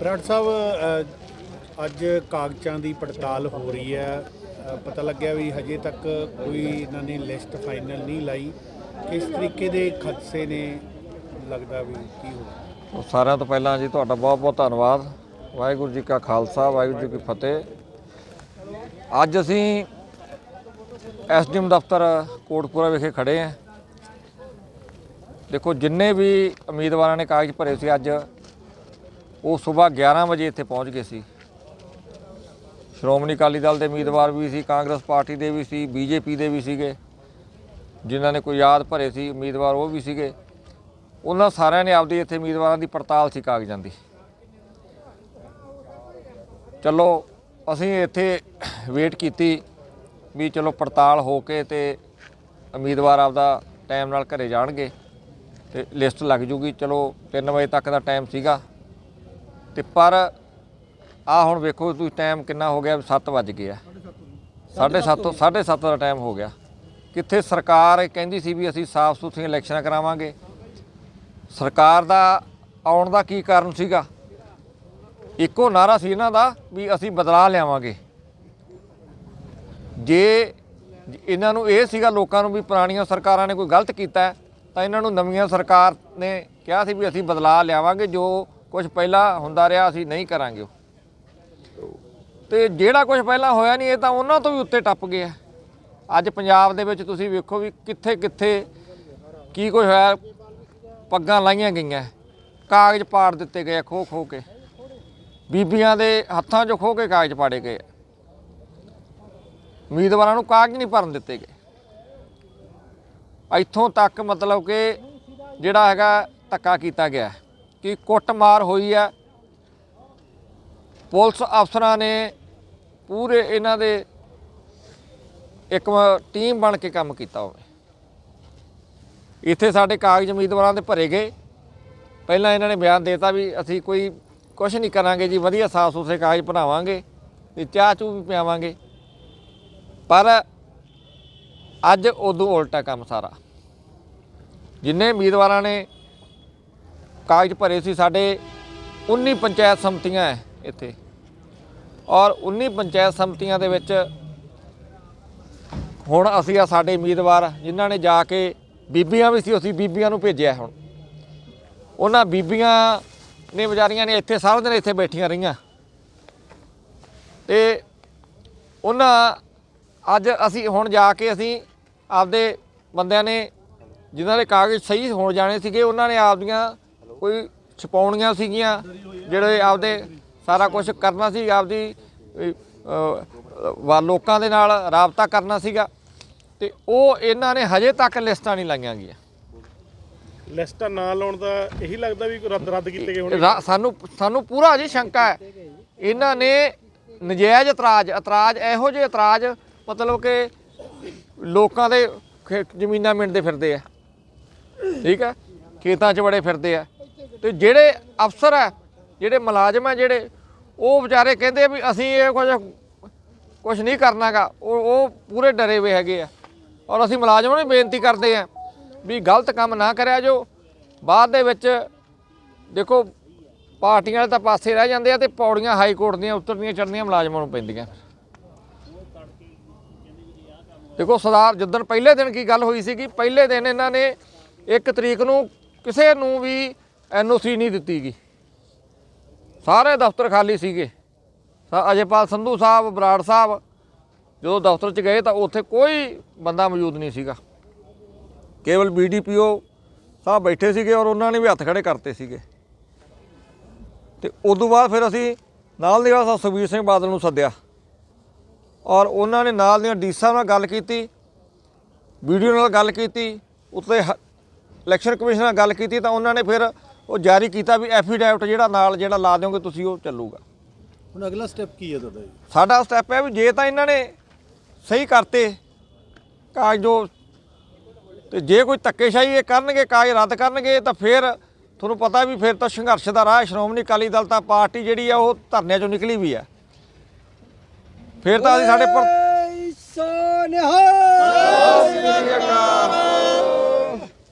ਬਰਾੜ ਸਾਹਿਬ ਅ, ਅੱਜ ਕਾਗਜ਼ਾਂ ਦੀ ਪੜਤਾਲ ਹੋ ਰਹੀ ਹੈ। ਅ, ਪਤਾ ਲੱਗਿਆ ਵੀ ਹਜੇ ਤੱਕ ਕੋਈ ਇਹਨਾਂ ਨੇ ਲਿਸਟ ਫਾਈਨਲ ਨਹੀਂ ਲਾਈ। ਕਿਸ ਤਰੀਕੇ ਦੇ ਖਦਸੇ ਨੇ? ਲੱਗਦਾ ਵੀ ਕੀ ਹੋਣਾ ਸਾਰਿਆਂ ਤੋਂ ਪਹਿਲਾਂ ਜੀ ਤੁਹਾਡਾ ਬਹੁਤ ਬਹੁਤ ਧੰਨਵਾਦ। ਵਾਹਿਗੁਰੂ ਜੀ ਕਾ ਖਾਲਸਾ ਵਾਹਿਗੁਰੂ ਜੀ ਕੀ ਫਤਿਹ। ਅੱਜ ਅਸੀਂ ਐਸਡੀਐਮ ਦਫ਼ਤਰ ਕੋਟਪੂਰਾ ਵਿਖੇ ਖੜੇ ਹਾਂ। ਦੇਖੋ ਜਿੰਨੇ ਵੀ ਉਮੀਦਵਾਰਾਂ ਨੇ ਕਾਗਜ਼ ਭਰੇ ਸੀ ਅੱਜ ਉਹ ਸਵੇਰ 11 ਵਜੇ ਇੱਥੇ ਪਹੁੰਚ ਗਏ ਸੀ। ਸ਼੍ਰੋਮਣੀ ਅਕਾਲੀ ਦਲ ਦੇ ਉਮੀਦਵਾਰ ਵੀ ਸੀ, ਕਾਂਗਰਸ ਪਾਰਟੀ ਦੇ ਵੀ ਸੀ, ਬੀਜੇਪੀ ਦੇ ਵੀ ਸੀਗੇ। ਜਿਨ੍ਹਾਂ ਨੇ ਕੋਈ ਯਾਦ ਭਰੇ ਸੀ, ਉਮੀਦਵਾਰ ਉਹ ਵੀ ਸੀਗੇ। ਉਹਨਾਂ ਸਾਰਿਆਂ ਨੇ ਆਪਦੀ ਇੱਥੇ ਉਮੀਦਵਾਰਾਂ ਦੀ ਪੜਤਾਲ ਸੀ ਕਾਗਜ਼ਾਂ ਦੀ। ਚਲੋ, ਅਸੀਂ ਇੱਥੇ ਵੇਟ ਕੀਤੀ ਵੀ ਚਲੋ ਪੜਤਾਲ ਹੋ ਕੇ ਤੇ ਉਮੀਦਵਾਰ ਆਪਦਾ ਟਾਈਮ ਨਾਲ ਘਰੇ ਜਾਣਗੇ ਤੇ ਲਿਸਟ ਲੱਗ ਜੂਗੀ। ਚਲੋ 3 ਵਜੇ ਤੱਕ ਦਾ ਟਾਈਮ ਸੀਗਾ। ਤੇ ਪਰ ਆ ਹੁਣ ਵੇਖੋ ਤੁਸੀਂ ਟਾਈਮ ਕਿੰਨਾ ਹੋ ਗਿਆ 7 ਵੱਜ ਗਏ ਆ। 7:30 7:30 ਦਾ ਟਾਈਮ ਹੋ ਗਿਆ। ਕਿੱਥੇ ਸਰਕਾਰ ਇਹ ਕਹਿੰਦੀ ਸੀ ਵੀ ਅਸੀਂ ਸਾਫ਼ ਸੁਥਰੀਆਂ ਇਲੈਕਸ਼ਨਾਂ ਕਰਾਵਾਂਗੇ। ਸਰਕਾਰ ਦਾ ਆਉਣ ਦਾ ਕੀ ਕਾਰਨ ਸੀਗਾ? ਇੱਕੋ ਨਾਰਾ ਸੀ ਇਹਨਾਂ ਦਾ ਵੀ ਅਸੀਂ ਬਦਲਾਅ ਲਿਆਵਾਂਗੇ। ਜੇ ਇਹਨਾਂ ਨੂੰ ਇਹ ਸੀਗਾ ਲੋਕਾਂ ਨੂੰ ਵੀ ਪੁਰਾਣੀਆਂ ਸਰਕਾਰਾਂ ਨੇ ਕੋਈ ਗਲਤ ਕੀਤਾ, ਤਾਂ ਇਹਨਾਂ ਨੂੰ ਨਵੀਆਂ ਸਰਕਾਰ ਨੇ ਕਿਹਾ ਸੀ ਵੀ ਅਸੀਂ ਬਦਲਾਅ ਲਿਆਵਾਂਗੇ, ਜੋ ਕੁਝ ਪਹਿਲਾਂ ਹੁੰਦਾ ਰਿਹਾ, ਅਸੀਂ ਨਹੀਂ ਕਰਾਂਗੇ ਉਹ। ਤੇ ਜਿਹੜਾ ਕੁਝ ਪਹਿਲਾਂ ਹੋਇਆ ਨਹੀਂ, ਇਹ ਤਾਂ ਉਹਨਾਂ ਤੋਂ ਵੀ ਉੱਤੇ ਟੱਪ ਗਿਆ। ਅੱਜ ਪੰਜਾਬ ਦੇ ਵਿੱਚ ਤੁਸੀਂ ਵੇਖੋ ਵੀ ਕਿੱਥੇ ਕਿੱਥੇ ਕੀ ਕੁਝ ਹੋਇਆ, ਪੱਗਾਂ ਲਾਈਆਂ ਗਈਆਂ। ਕਾਗਜ਼ ਪਾੜ ਦਿੱਤੇ ਗਏ ਖੋ ਖੋ ਕੇ। ਬੀਬੀਆਂ ਦੇ ਹੱਥਾਂ 'ਚੋਂ ਖੋ ਕੇ ਕਾਗਜ਼ ਪਾੜੇ ਗਏ ਉਮੀਦਵਾਰਾਂ ਨੂੰ ਕਾਗਜ਼ ਨਹੀਂ ਭਰਨ ਦਿੱਤੇ ਗਏ। ਇੱਥੋਂ ਤੱਕ ਮਤਲਬ ਕਿ ਜਿਹੜਾ ਹੈਗਾ ਧੱਕਾ ਕੀਤਾ ਗਿਆ। ਕਿ ਕੁੱਟਮਾਰ ਹੋਈ ਹੈ। ਪੁਲਿਸ ਅਫਸਰਾਂ ਨੇ ਪੂਰੇ ਇਹਨਾਂ ਦੇ ਇੱਕ ਟੀਮ ਬਣ ਕੇ ਕੰਮ ਕੀਤਾ ਹੋਵੇ। ਇੱਥੇ ਸਾਡੇ ਕਾਗਜ਼ ਉਮੀਦਵਾਰਾਂ ਦੇ ਭਰੇ ਗਏ। ਪਹਿਲਾਂ ਇਹਨਾਂ ਨੇ ਬਿਆਨ ਦੇਤਾ ਵੀ ਅਸੀਂ ਕੋਈ ਕੁਝ ਨਹੀਂ ਕਰਾਂਗੇ ਜੀ, ਵਧੀਆ ਸਾਫ਼ ਸੁਥਰੇ ਕਾਗਜ਼ ਬਣਾਵਾਂਗੇ ਤੇ ਚਾਹ ਚੂ ਵੀ ਪਿਆਵਾਂਗੇ। ਪਰ ਅੱਜ ਉਦੋਂ ਉਲਟਾ ਕੰਮ ਸਾਰਾ। ਜਿੰਨੇ ਉਮੀਦਵਾਰਾਂ ਨੇ ਕਾਗਜ਼ ਭਰੇ ਸੀ ਸਾਡੇ 19 ਪੰਚਾਇਤ ਸਮਤੀਆਂ ਹੈ ਇੱਥੇ। ਔਰ 19 ਪੰਚਾਇਤ ਸਮਤੀਆਂ ਦੇ ਵਿੱਚ ਹੁਣ ਅਸੀਂ ਆ ਸਾਡੇ ਉਮੀਦਵਾਰ, ਜਿਨ੍ਹਾਂ ਨੇ ਜਾ ਕੇ ਬੀਬੀਆਂ ਵੀ ਸੀ, ਅਸੀਂ ਬੀਬੀਆਂ ਨੂੰ ਭੇਜਿਆ ਹੁਣ। ਉਹਨਾਂ ਬੀਬੀਆਂ ਨੇ ਵਿਚਾਰੀਆਂ ਨੇ ਇੱਥੇ ਸਾਰਾ ਦਿਨ ਇੱਥੇ ਬੈਠੀਆਂ ਰਹੀਆਂ। ਤੇ ਉਹਨਾਂ ਅੱਜ ਅਸੀਂ ਹੁਣ ਜਾ ਕੇ ਅਸੀਂ ਆਪਦੇ ਬੰਦਿਆਂ ਨੇ, ਜਿਨ੍ਹਾਂ ਦੇ ਕਾਗਜ਼ ਸਹੀ ਹੋ ਜਾਣੇ ਸੀਗੇ, ਉਹਨਾਂ ਨੇ ਆਪਦੀਆਂ ਕੋਈ ਛਪਾਉਣੀਆਂ ਸੀਗੀਆਂ ਜਿਹੜੇ ਆਪਦੇ ਸਾਰਾ ਕੁਝ ਕਰਨਾ ਸੀ ਆਪਦੀ ਲੋਕਾਂ ਦੇ ਨਾਲ ਰਾਬਤਾ ਕਰਨਾ ਸੀਗਾ। ਤੇ ਉਹ ਇਹਨਾਂ ਨੇ ਹਜੇ ਤੱਕ ਲਿਸਟਾਂ ਨਹੀਂ ਲਾਈਆਂ ਗਈਆਂ। ਲਿਸਟਾਂ ਨਾ ਲਾਉਣ ਦਾ ਇਹੀ ਲੱਗਦਾ ਵੀ ਰੱਦ ਰੱਦ ਕੀਤੇ ਗਏ ਹੋਣੇ ਸਾਨੂੰ ਸਾਨੂੰ ਪੂਰਾ ਜੀ ਸ਼ੰਕਾ ਹੈ। ਇਹਨਾਂ ਨੇ ਨਜਾਇਜ਼ ਇਤਰਾਜ਼ ਇਤਰਾਜ਼ ਇਹੋ ਜਿਹੇ ਇਤਰਾਜ਼ ਮਤਲਬ ਕਿ ਲੋਕਾਂ ਦੇ ਜ਼ਮੀਨਾਂ ਮਿੰਦੇ ਫਿਰਦੇ ਆ। ਠੀਕ ਹੈ? ਖੇਤਾਂ 'ਚ ਬੜੇ ਫਿਰਦੇ ਆ। ਤੇ ਜਿਹੜੇ ਅਫਸਰ ਆ, ਜਿਹੜੇ ਮੁਲਾਜ਼ਮ ਆ ਜਿਹੜੇ, ਉਹ ਵਿਚਾਰੇ ਕਹਿੰਦੇ ਵੀ ਅਸੀਂ ਇਹ ਕੁਝ ਕੁਝ ਨਹੀਂ ਕਰਨਾਗਾ। ਉਹ ਉਹ ਪੂਰੇ ਡਰੇ ਹੋਏ ਹੈਗੇ ਆ। ਔਰ ਅਸੀਂ ਮੁਲਾਜ਼ਮਾਂ ਨੂੰ ਬੇਨਤੀ ਕਰਦੇ ਆ ਵੀ ਗਲਤ ਕੰਮ ਨਾ ਕਰਿਆ ਜੋ ਬਾਅਦ ਦੇ ਵਿੱਚ ਦੇਖੋ, ਪਾਰਟੀਆਂ ਵਾਲੇ ਤਾਂ ਪਾਸੇ ਰਹਿ ਜਾਂਦੇ ਆ ਤੇ ਪੌੜੀਆਂ ਹਾਈ ਕੋਰਟ ਦੀਆਂ ਉਤਰਦੀਆਂ ਚੜ੍ਹਨੀਆਂ ਮੁਲਾਜ਼ਮਾਂ ਨੂੰ ਪੈਂਦੀਆਂ। ਦੇਖੋ, ਸਰਦਾਰ, ਜਿੱਦਣ ਪਹਿਲੇ ਦਿਨ ਕੀ ਗੱਲ ਹੋਈ ਸੀਗੀ, ਪਹਿਲੇ ਦਿਨ ਇਹਨਾਂ ਨੇ ਇੱਕ ਤਰੀਕ ਨੂੰ ਕਿਸੇ ਨੂੰ ਵੀ ਐਨਓਸੀ ਨਹੀਂ ਦਿੱਤੀ ਗਈ। ਸਾਰੇ ਦਫ਼ਤਰ ਖਾਲੀ ਸੀਗੇ। ਸਾ- ਅਜੇਪਾਲ ਸੰਧੂ ਸਾਹਿਬ, ਬਰਾੜ ਸਾਹਿਬ, ਜਦੋਂ ਦਫ਼ਤਰ 'ਚ ਗਏ ਤਾਂ ਉੱਥੇ ਕੋਈ ਬੰਦਾ ਮੌਜੂਦ ਨਹੀਂ ਸੀਗਾ। ਕੇਵਲ ਬੀਡੀਪੀਓ ਸਾਹਿਬ ਬੈਠੇ ਸੀਗੇ ਔਰ ਉਹਨਾਂ ਨੇ ਵੀ ਹੱਥ ਖੜੇ ਕਰਤੇ ਸੀਗੇ। ਤੇ ਤੋਂ ਬਾਅਦ ਫਿਰ ਅਸੀਂ ਨਾਲ ਦੀ ਨਾਲ ਸੁਖਬੀਰ ਸਿੰਘ ਬਾਦਲ ਨੂੰ ਸੱਦਿਆ। ਔਰ ਉਹਨਾਂ ਨੇ ਨਾਲ ਦੀਆਂ ਡੀਸਾ ਨਾਲ ਗੱਲ ਕੀਤੀ, ਵੀਡੀਓ ਨਾਲ ਗੱਲ ਕੀਤੀ ਉੱਤੇ ਹ- ਇਲੈਕਸ਼ਨ ਕਮਿਸ਼ਨ ਨਾਲ ਗੱਲ ਕੀਤੀ ਤਾਂ ਉਹਨਾਂ ਨੇ ਫਿਰ ਉਹ ਜਾਰੀ ਕੀਤਾ ਵੀ ਐਫੀਡੈਵਿਟ ਜਿਹੜਾ ਨਾਲ ਜਿਹੜਾ ਲਾ ਦਿਓਗੇ ਤੁਸੀਂ ਉਹ ਚੱਲੂਗਾ। ਹੁਣ ਅਗਲਾ ਸਟੈਪ ਕੀ ਹੈ ਤੁਹਾਡਾ ਜੀ? ਸਾਡਾ ਸਟੈਪ ਹੈ ਵੀ ਜੇ ਤਾਂ ਇਹਨਾਂ ਨੇ ਸਹੀ ਕਰਤੇ ਕਾਗਜ਼ ਜੋ ਤੇ ਜੇ ਕੋਈ ਧੱਕੇਸ਼ਾਹੀ ਇਹ ਕਰਨਗੇ ਕਾਗਜ਼ ਰੱਦ ਕਰਨਗੇ ਤਾਂ ਫਿਰ ਤੁਹਾਨੂੰ ਪਤਾ ਵੀ ਫਿਰ ਤਾਂ ਸੰਘਰਸ਼ ਦਾ ਰਾਹ। ਸ਼੍ਰੋਮਣੀ ਅਕਾਲੀ ਦਲ ਤਾਂ ਪਾਰਟੀ ਜਿਹੜੀ ਆ ਉਹ ਧਰਨਿਆਂ ਚੋਂ ਨਿਕਲੀ ਵੀ ਆ। ਫਿਰ ਤਾਂ ਅਸੀਂ ਸਾਡੇ ਪਰ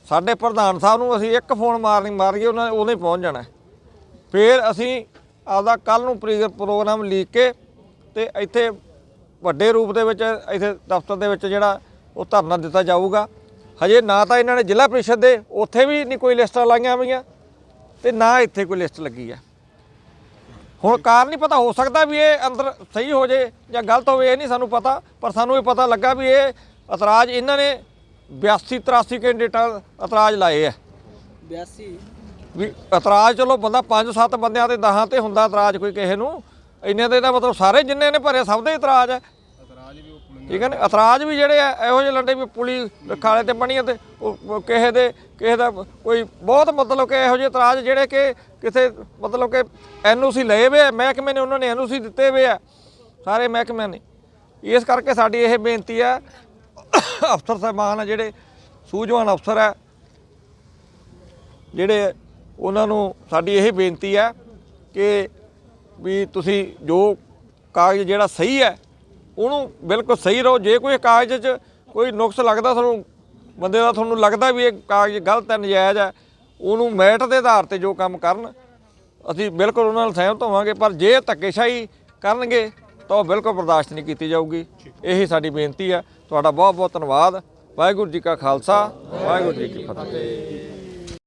ਸਾਡੇ ਪ੍ਰਧਾਨ ਸਾਹਿਬ ਨੂੰ ਅਸੀਂ ਇੱਕ ਫੋਨ ਮਾਰਨੀ, ਮਾਰੀਏ, ਉਹਨਾਂ ਨੇ ਉਹਨੇ ਪਹੁੰਚ ਜਾਣਾ। ਫਿਰ ਅਸੀਂ ਆਪਦਾ ਕੱਲ ਨੂੰ ਪ੍ਰੀ- ਪ੍ਰੋਗਰਾਮ ਲੀਕ ਕੇ ਤੇ ਇੱਥੇ ਵੱਡੇ ਰੂਪ ਦੇ ਵਿੱਚ, ਇੱਥੇ ਦਫ਼ਤਰ ਦੇ ਵਿੱਚ ਜਿਹੜਾ ਉਹ ਧਰਨਾ ਦਿੱਤਾ ਜਾਊਗਾ। ਹਜੇ ਨਾ ਤਾਂ ਇਹਨਾਂ ਨੇ ਜ਼ਿਲ੍ਹਾ ਪ੍ਰੀਸ਼ਦ ਦੇ ਉੱਥੇ ਵੀ ਨਹੀਂ ਕੋਈ ਲਿਸਟਾਂ ਲਾਈਆਂ ਹੋਈਆਂ ਤੇ ਨਾ ਇੱਥੇ ਕੋਈ ਲਿਸਟ ਲੱਗੀ ਆ। ਹੁਣ ਕਾਰਨ ਨਹੀਂ ਪਤਾ, ਹੋ ਸਕਦਾ ਵੀ ਇਹ ਅੰਦਰ ਸਹੀ ਹੋ ਜੇ ਜਾਂ ਗਲਤ ਹੋਵੇ, ਇਹ ਨਹੀਂ ਸਾਨੂੰ ਪਤਾ, ਪਰ ਸਾਨੂੰ ਇਹ ਪਤਾ ਲੱਗਾ ਵੀ ਇਹ ਇਤਰਾਜ਼ ਇਹਨਾਂ ਨੇ 82 83 ਕੈਂਡੀਡੇਟਾਂ ਇਤਰਾਜ਼ ਲਾਏ ਆ। 82 ਵੀ ਇਤਰਾਜ਼ ਚਲੋ ਬੰਦਾ 5-7 ਬੰਦਿਆਂ ਤੇ 10 ਤੇ ਹੁੰਦਾ ਇਤਰਾਜ਼ ਕੋਈ ਕਿਸੇ ਨੂੰ। ਇੰਨੇ ਦੇ ਦਾ ਮਤਲਬ ਸਾਰੇ ਜਿੰਨੇ ਨੇ ਭਰੇ ਸਭ ਦੇ ਇਤਰਾਜ਼ ਹੈ ਠੀਕ ਹੈ ਨਾ? ਇਤਰਾਜ਼ ਵੀ ਜਿਹੜੇ ਆ ਇਹੋ ਜਿਹੇ ਲੰਡੇ ਵੀ ਪੁਲੀ ਖਾਲੇ ਤੇ ਬਣੀਆਂ ਤੇ ਕਿਸੇ ਦੇ ਕਿਸੇ ਦਾ ਕੋਈ ਬਹੁਤ ਮਤਲਬ ਕਿ ਇਹੋ ਜਿਹੇ ਇਤਰਾਜ਼ ਜਿਹੜੇ ਕਿ ਕਿਸੇ ਮਤਲਬ ਕਿ ਐਨਓਸੀ ਲਏ ਵੇ ਮਹਿਕਮੇ ਨੇ ਉਹਨਾਂ ਨੇ ਐਨਓਸੀ ਦਿੱਤੇ ਵੇ ਆ। ਸਾਰੇ ਮਹਿਕਮਿਆਂ ਨੇ। ਇਸ ਕਰਕੇ ਸਾਡੀ ਇਹ ਬੇਨਤੀ ਆ ਅਫਸਰ ਸਾਹਿਬਾਨ ਆ ਜਿਹੜੇ ਸੂਝਵਾਨ ਅਫਸਰ ਆ। ਜਿਹੜੇ ਉਹਨਾਂ ਨੂੰ ਸਾਡੀ ਇਹ ਬੇਨਤੀ ਹੈ ਕਿ ਵੀ ਤੁਸੀਂ ਜੋ ਕਾਗਜ਼ ਜਿਹੜਾ ਸਹੀ ਹੈ ਉਹਨੂੰ ਬਿਲਕੁਲ ਸਹੀ ਰਹੋ। ਜੇ ਕੋਈ ਕਾਗਜ਼ 'ਚ ਕੋਈ ਨੁਕਸ ਲੱਗਦਾ ਤੁਹਾਨੂੰ ਬੰਦੇ ਦਾ ਤੁਹਾਨੂੰ ਲੱਗਦਾ ਵੀ ਇਹ ਕਾਗਜ਼ ਗਲਤ ਹੈ ਨਜਾਇਜ਼ ਹੈ ਉਹਨੂੰ ਮੈਟ ਦੇ ਆਧਾਰ ਤੇ ਜੋ ਕੰਮ ਕਰਨ ਅਸੀਂ ਬਿਲਕੁਲ ਉਹਨਾਂ ਨਾਲ ਸਹਿਮਤ ਹੋਵਾਂਗੇ। ਪਰ ਜੇ ਧੱਕੇਸ਼ਾਹੀ ਕਰਨਗੇ ਤਾਂ ਉਹ ਬਿਲਕੁਲ ਬਰਦਾਸ਼ਤ ਨਹੀਂ ਕੀਤੀ ਜਾਊਗੀ। ਇਹੀ ਸਾਡੀ ਬੇਨਤੀ ਹੈ ਤੁਹਾਡਾ ਬਹੁਤ ਬਹੁਤ ਧੰਨਵਾਦ। ਵਾਹਿਗੁਰੂ ਜੀ ਕਾ ਖਾਲਸਾ ਵਾਹਿਗੁਰੂ ਜੀ ਕੀ ਫਤਿਹ।